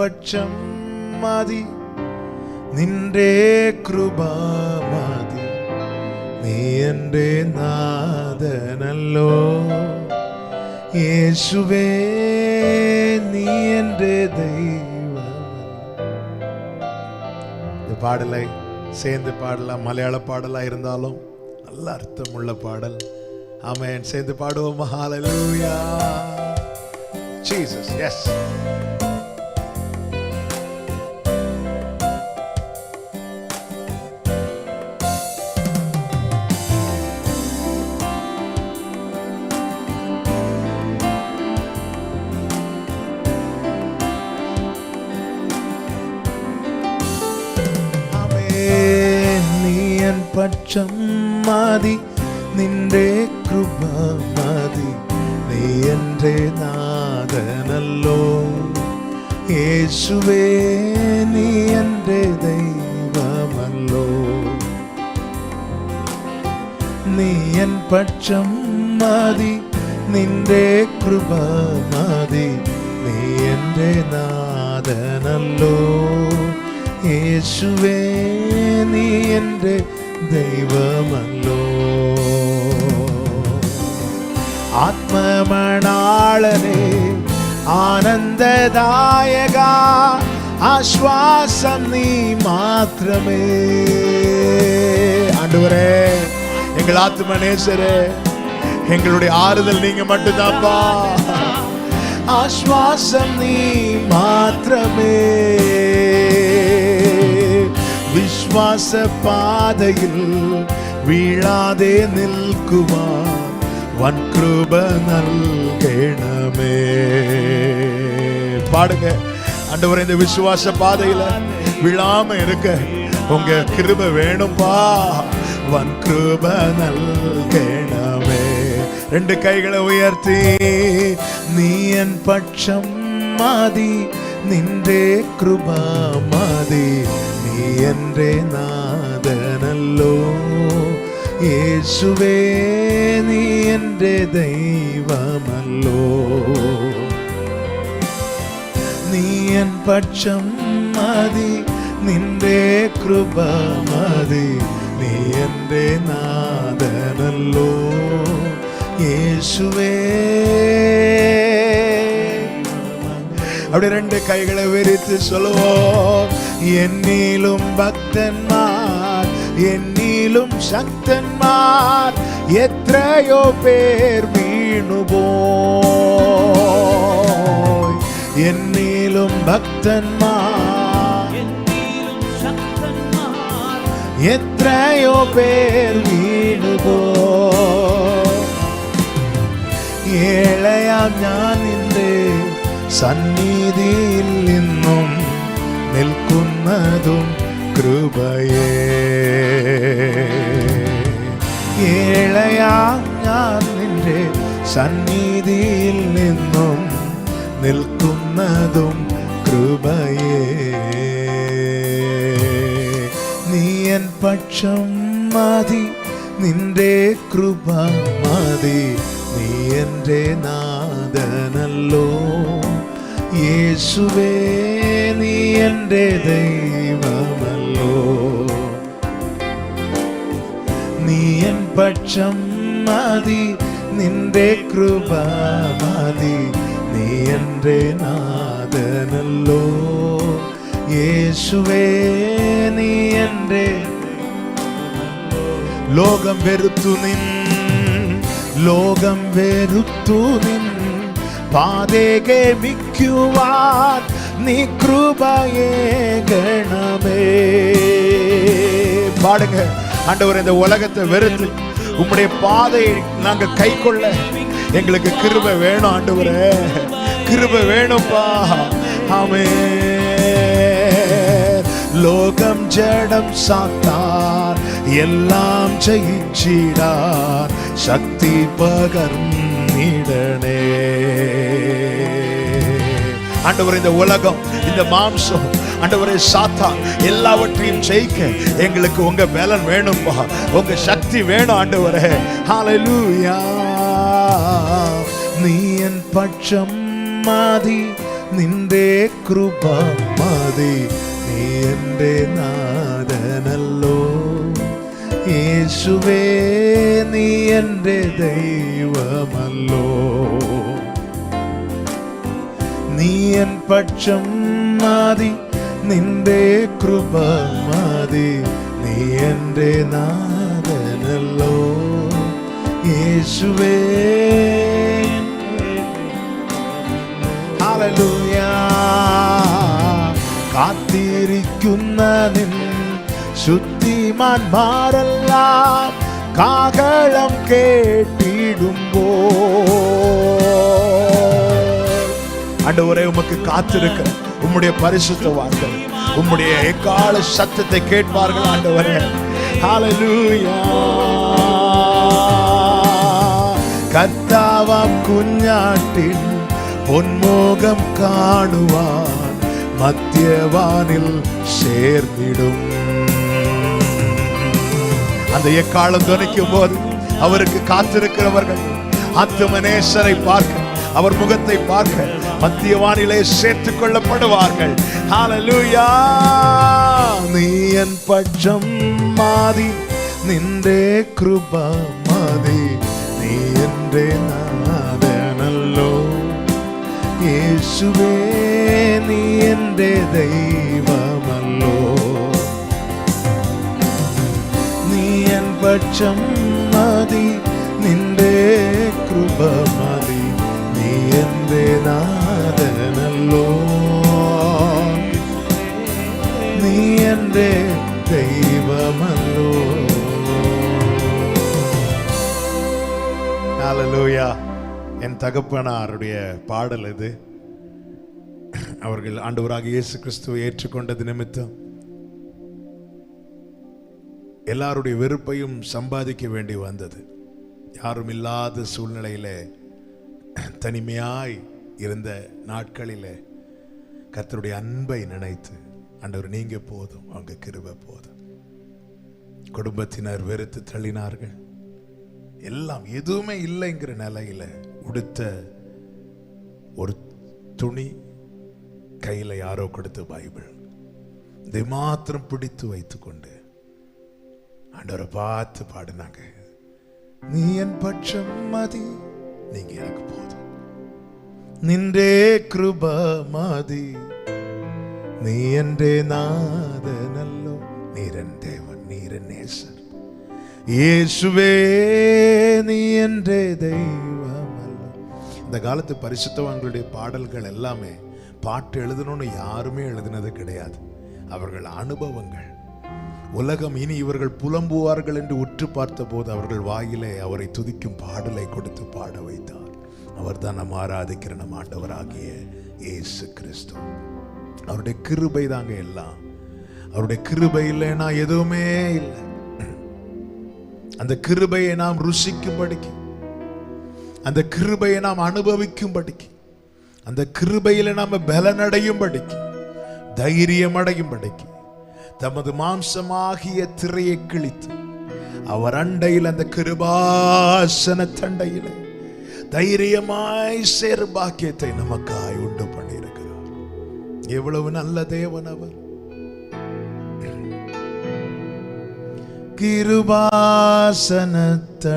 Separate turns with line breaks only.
പക്ഷം മതി നിന്റെ കൃപ മതി നീ എൻ്റെ നാഥനല്ലോ യേശുവേ നീ എൻ്റെ ദൈവം இந்த பாடலை சேர்ந்து பாடலாம் மலையாள பாடலா இருந்தாலும் நல்ல அர்த்தமுள்ள பாடல் ஆமென் சேர்ந்து பாடுவோம் ஹalleluya ஜீசஸ் எஸ் ആമേൻ. പക്ഷം മതി നിന്റെ കൃപ മതി. നീ എന്റെ നാഥനല്ലോ. യേശുവേ നീ എന്റെ ദൈവമല്ലോ. നീ എൻ പക്ഷം മതി നിന്റെ കൃപ മതി. നീ എന്റെ നാഥനല്ലോ. യേശുവേ നീ എന്റെ ദൈവമല്ലോ ആത്മമണാളനെ ആനന്ദദായക ஆஸ்வாசம் நீ மாத்திரமே ஆண்டவரே எங்கள் ஆத்ம நேசரே எங்களுடைய ஆறுதல் நீங்க மட்டும்தான்ப்பா ஆஸ்வாசம் நீ மாத்திரமே വിശ്വാസ പാതയിൽ വീഴാതെ നിൽക്കുവാൻ വൻകൃപ നൽകണമേ பாடுங்க. அண்டவர் இந்த விசுவாச பாதையில விழாம இருக்க. உங்க கிருப வேணும்பா. வன் கிருப நல்கணமே. ரெண்டு கைகளை உயர்த்தி நீ என் பட்சம் மாதி നിന്റെ കൃപ മതി. നീ എന്റെ നാഥനല്ലോ. യേശുവേ നീ എന്റെ ദൈവമല്ലോ. നീ എൻ പക്ഷം മതി നിന്റെ കൃപ മതി. നീ എന്റെ നാഥനല്ലോ. യേശുവേ அப்படி ரெண்டு கைகளை விரித்து சொல்லுவோம். என்னிலும் பக்தன்மார் என்னிலும் சக்தன்மார் எத்தனையோ பேர் வீணுவோம் என்னிலும் பக்தன்மார் எத்தனையோ பேர் வீணுவோ ஏழையாம் நான் സന്നിധിയിൽ നിന്നും നിൽക്കുന്നതും കൃപയേ. ഏളയാ ഞാൻ നിന്റെ സന്നിധിയിൽ നിന്നും നിൽക്കുന്നതും കൃപയേ. എൻ പക്ഷം മതി നിന്റെ കൃപ മതി നീ എന്റെ നാഥനല്ലോ. യേശുവേ നീ എന്റെ ദൈവമല്ലോ. നീ എൻ പക്ഷം മതി നിന്റെ കൃപ മതി. നീ എന്റെ നാഥനല്ലോ. യേശുവേ നീ എന്റെ ലോകം വെറുത്തു നിൻ ലോകം വെറുത്തു നിൻ. പാതേകെ മിക്കുവാൻ നീ കൃപയെ ഗണമേ பாடுங்க ஆண்டவர் இந்த உலகத்தை வெறுத்து உம்முடைய பாதையை நாங்க கை கொள்ள எங்களுக்கு கிருபை வேணும் ஆண்டவரே கிருபை வேணும்பா ஆமே லோகம் ஜடம் சாத்தார் எல்லாம் ஜெயிச்சிடார் சக்தி பகர்ந்திடனே ஆண்டவர் இந்த உலகம் இந்த மாம்சம் ஆண்டவரே சாத்தா எல்லாவற்றையும் ஜெயிக்க எங்களுக்கு உங்க பலன் வேணும்பா உங்க சக்தி வேணும் ஆண்டவரே ஹalleluya நீ என் பட்சம் மாதி നിന്റെ കൃപ മതി നീ എൻ്റെ നാഥനല്ലോ യേശുവേ നീ എന്റെ ദൈവമല്ലോ. നീ എൻ പക്ഷം മതി നിന്റെ കൃപ മതി നീ എന്റെ നാഥനല്ലോ. യേശുവേ കാത്തിരിക്കുന്ന சுத்திமான் மாறெல்லாம் காகளம் கேட்டிடும்போ அண்டவரே உமக்கு காத்திருக்க உம்முடைய பரிசுத்த வார்த்தை உம்முடைய எக்கால சத்தத்தை கேட்பார்கள் ஆண்டவரே. ஹalleluya கர்த்தாவாம் குஞ்ஞாட்டின் பொன்மோகம் காணுவான் மத்தியவானில் சேர்ந்திடும். அந்த எக்காலம் துணைக்கும் போது அவருக்கு காத்திருக்கிறவர்கள் அத்துமனேஸ்வரை பார்க்க அவர் முகத்தை பார்க்க மத்திய வானிலை சேர்த்துக் கொள்ளப்படுவார்கள். நீ என் பட்சம் மாதி நின்றே கிருபா மாதி நீ என்றே நாதனல்லோ இயேசுவே நீ என்றே தெய்வம். പക്ഷം മതി നിന്റെ കൃപ മതി നീ എൻ്റെ നാഥനല്ലോ നീ എൻ്റെ ദൈവമല്ലോ ஹalleluya என் தகப்பனாருடைய பாடல் இது அவர்கள் ஆண்டவராக இயேசு கிறிஸ்துவை ஏற்றுக்கொண்டது நிமித்தம் எல்லாருடைய வெறுப்பையும் சம்பாதிக்க வேண்டி வந்தது. யாரும் இல்லாத சூழ்நிலையில் தனிமையாய் இருந்த நாட்களில் கர்த்தருடைய அன்பை நினைத்து ஆண்டவர் நீங்க போதும் அவங்க கிருபை போதும். குடும்பத்தினர் வெறுத்து தள்ளினார்கள். எல்லாம் எதுவுமே இல்லைங்கிற நிலையில உடுத்த ஒரு துணி கையில யாரோ கொடுத்த பைபிள். இதை மாத்திரம் பிடித்து வைத்துக்கொண்டு ஆண்டவரை பார்த்து பாடினாங்க நீ என் பட்சம் மதி நீங்க எனக்கு போதும் നിന്റെ കൃപ മതി നീ എൻ്റെ നാഥനല്ലോ നീരൻ ദേവൻ നീരൻ നേസർ യേശുവേ நீ എൻ്റെ தெய்வமல்லோ இந்த காலத்து பரிசுத்தவான்களுடைய பாடல்கள் எல்லாமே பாட்டு எழுதணும்னு யாருமே எழுதினது கிடையாது அவர்கள் அனுபவங்கள் உலகம் இனி இவர்கள் புலம்புவார்கள் என்று உற்று பார்த்தபோது அவர்கள் வாயிலே அவரை துதிக்கும் பாடலை கொடுத்து பாட வைத்தார். அவர் தான் நம்ம ஆராதிக்கிற நம் ஆண்டவராகிய இயேசு கிறிஸ்து. அவருடைய கிருபை தாங்க எல்லாம். அவருடைய கிருபை இல்லைன்னா எதுவுமே இல்லை. அந்த கிருபையை நாம் ருசிக்கும்படிக்கு அந்த கிருபையை நாம் அனுபவிக்கும்படிக்கு அந்த கிருபையில் நாம் பலனடையும்படிக்கு தைரியம் அடையும்படிக்கு தமது மாம்சமாகிய திரையை கிழித்து அவர் அண்டையில் அந்த கிருபாசன தண்டையில் தைரியமாய் சேர் பாக்கியத்தை நமக்காய் உண்டு பண்ணியிருக்கிறார். எவ்வளவு நல்ல தேவன் அவர். கிருபாசன